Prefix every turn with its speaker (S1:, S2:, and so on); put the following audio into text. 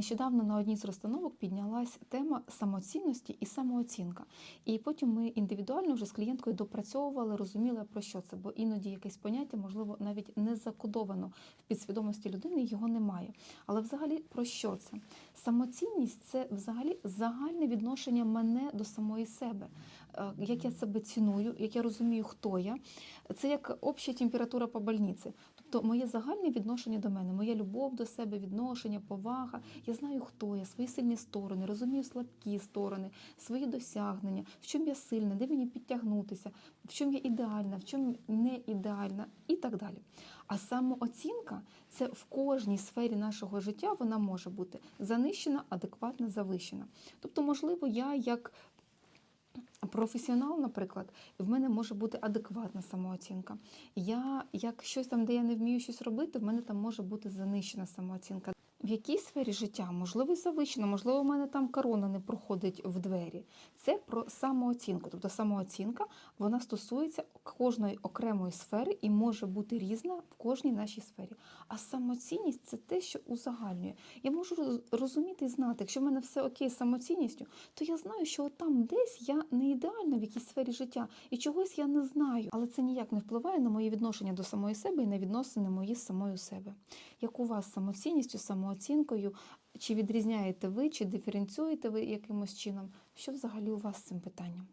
S1: Нещодавно на одній з розстановок піднялась тема самоцінності і самооцінка. І потім ми індивідуально вже з клієнткою допрацьовували, розуміли про що це, бо іноді якесь поняття, можливо, навіть не закодовано в підсвідомості людини, його немає. Але взагалі про що це? Самоцінність це взагалі загальне відношення мене до самої себе, як я себе ціную, як я розумію, хто я. Це як обща температура по больниці. Тобто моє загальне відношення до мене, моя любов до себе, відношення, повага. Я знаю, хто я, свої сильні сторони, розумію слабкі сторони, свої досягнення, в чому я сильна, де мені підтягнутися, в чому я ідеальна, в чому не ідеальна і так далі. А самооцінка це в кожній сфері нашого життя вона може бути занищена, адекватна, завищена. Тобто, можливо, я як професіонал, наприклад, в мене може бути адекватна самооцінка. Я як щось там, де я не вмію щось робити, в мене там може бути занищена самооцінка. В якій сфері життя можливо і завищена, можливо, у мене там корона не проходить в двері. Це про самооцінку. Тобто самооцінка вона стосується кожної окремої сфери і може бути різна в кожній нашій сфері. А самоцінність це те, що узагальнює. Я можу розуміти і знати, якщо в мене все окей з самоцінністю, то я знаю, що там десь я не ідеальна в якійсь сфері життя і чогось я не знаю. Але це ніяк не впливає на моє відношення до самої себе і на відносини мої з самою себе. Як у вас з самоцінністю, самооцінкою? Чи відрізняєте ви, чи диференціюєте ви якимось чином? Що взагалі у вас з цим питанням?